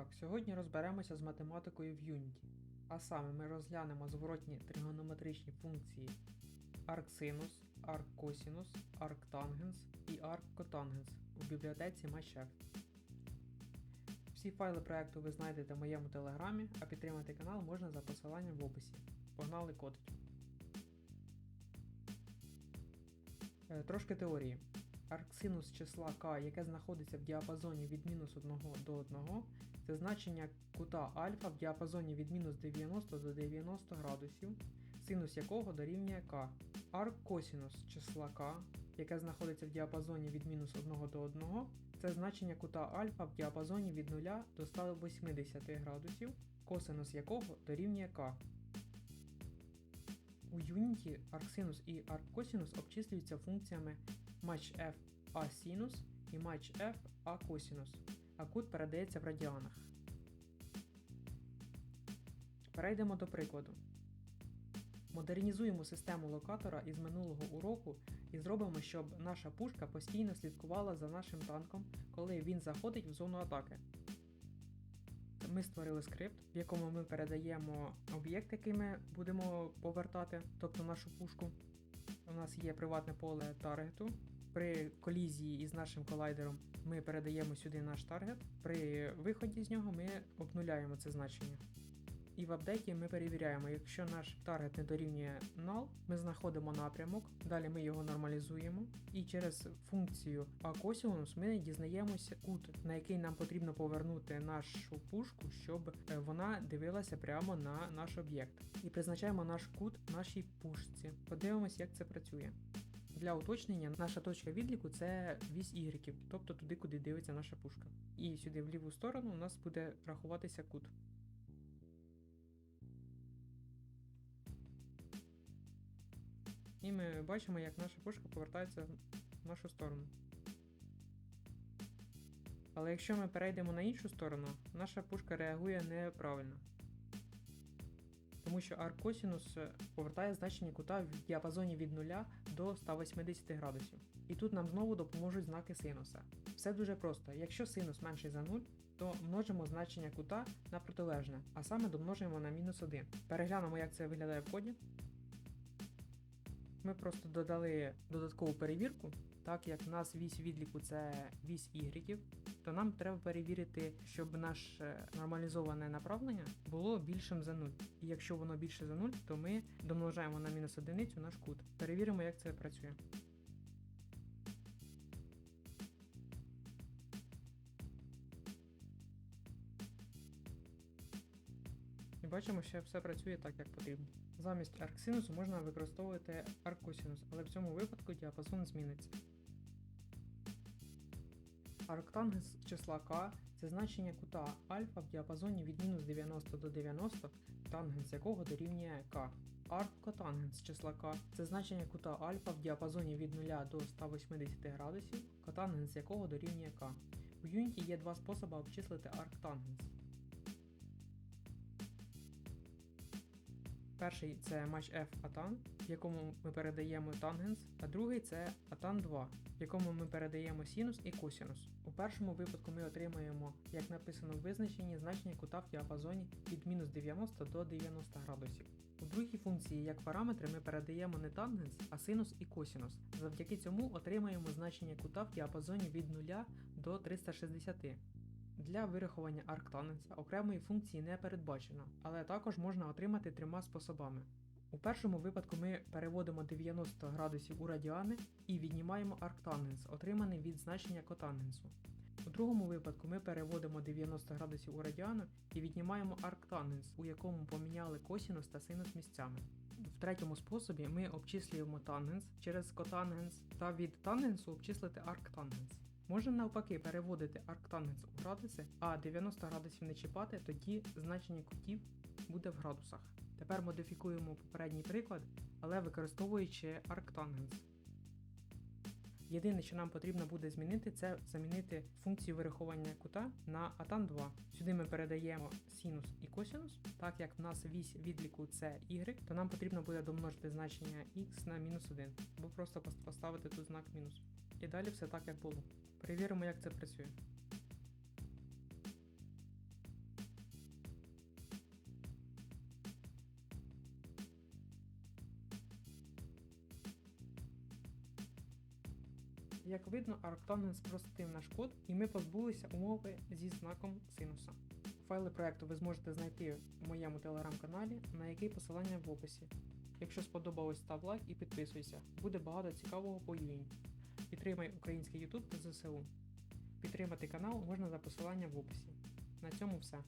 Так, сьогодні розберемося з математикою в Unity. А саме ми розглянемо зворотні тригонометричні функції arcsинус, arccosинus, arctangens і arccotangents у бібліотеці MyChef. Всі файли проекту ви знайдете в моєму телеграмі, а підтримати канал можна за посиланням в описі. Погнали кодить. Е, Трошки теорії. Арксинус числа k, яке знаходиться в діапазоні від мінус 1 до 1, це значення кута альфа в діапазоні від мінус 90 до 90 градусів, синус якого дорівнює k. Арккосінус числа k, яке знаходиться в діапазоні від мінус 1 до 1, це значення кута альфа в діапазоні від 0 до 180 градусів, косинус якого дорівнює k. У Unity арксинус і арккосинус обчислюються функціями матч f а синус і матч f а косинус, а кут передається в радіанах. Перейдемо до прикладу. Модернізуємо систему локатора із минулого уроку і зробимо, щоб наша пушка постійно слідкувала за нашим танком, коли він заходить в зону атаки. Ми створили скрипт, в якому ми передаємо об'єкт, який ми будемо повертати, тобто нашу пушку. У нас є приватне поле таргету. При колізії із нашим колайдером ми передаємо сюди наш таргет. При виході з нього ми обнуляємо це значення. І в апдейті ми перевіряємо, якщо наш таргет не дорівнює null, ми знаходимо напрямок, далі ми його нормалізуємо, і через функцію acosинус ми дізнаємося кут, на який нам потрібно повернути нашу пушку, щоб е, вона дивилася прямо на наш об'єкт. І призначаємо наш кут нашій пушці. Подивимось, як це працює. Для уточнення, наша точка відліку це вісь Y, тобто туди, куди дивиться наша пушка. І сюди в ліву сторону у нас буде рахуватися кут. І ми бачимо, як наша пушка повертається в нашу сторону. Але якщо ми перейдемо на іншу сторону, наша пушка реагує неправильно. Тому що аркосінус повертає значення кута в діапазоні від 0 до 180 градусів. І тут нам знову допоможуть знаки синуса. Все дуже просто. Якщо синус менший за 0, то множимо значення кута на протилежне, а саме домножуємо на мінус 1. Переглянемо, як це виглядає в коді. Ми просто додали додаткову перевірку, так як в нас вісь відліку це вісь Y, то нам треба перевірити, щоб наше нормалізоване направлення було більшим за 0. І якщо воно більше за 0, то ми домножаємо на мінус одиницю наш кут. Перевіримо, як це працює. Бачимо, що все працює так, як потрібно. Замість арксинусу можна використовувати арккосинус, але в цьому випадку діапазон зміниться. Арктангенс числа k це значення кута альфа в діапазоні від мінус 90 до 90, тангенс якого дорівнює k. Арккотангенс числа k це значення кута альфа в діапазоні від 0 до 180 градусів, котангенс якого дорівнює k. У Unity є два способи обчислити арктангенс. Перший це матч F атан, в якому ми передаємо тангенс, а другий це атан 2, в якому ми передаємо синус і косинус. У першому випадку ми отримаємо, як написано в визначенні, значення кута в діапазоні від мінус 90 до 90 градусів. У другій функції, як параметри, ми передаємо не тангенс, а синус і косинус. Завдяки цьому отримаємо значення кута в діапазоні від 0 до 360. Для вирахування арктангенса окремої функції не передбачено, але також можна отримати трьома способами. У першому випадку ми переводимо 90 градусів у радіани і віднімаємо арктангенс, отриманий від значення котангенсу. У другому випадку ми переводимо 90 градусів у радіану і віднімаємо арктангенс, у якому поміняли косінус та синус місцями. В третьому способі ми обчислюємо тангенс через котангенс та від тангенсу обчислити арктангенс. Можна навпаки переводити арктангенс у градуси, а 90 градусів не чіпати, тоді значення кутів буде в градусах. Тепер модифікуємо попередній приклад, але використовуючи арктангенс. Єдине, що нам потрібно буде змінити, це замінити функцію вирахування кута на атан 2. Сюди ми передаємо синус і косинус. Так як в нас вісь відліку це y, то нам потрібно буде домножити значення x на мінус 1, або просто поставити тут знак мінус. І далі все так, як було. Перевіримо, як це працює. Як видно, Arcton спростив наш код, і ми позбулися умови зі знаком синуса. Файли проекту ви зможете знайти в моєму телеграм-каналі, на який посилання в описі. Якщо сподобалось, став лайк і підписуйся, буде багато цікавого по юні. Підтримай український YouTube та ЗСУ. Підтримати канал можна за посиланням в описі. На цьому все.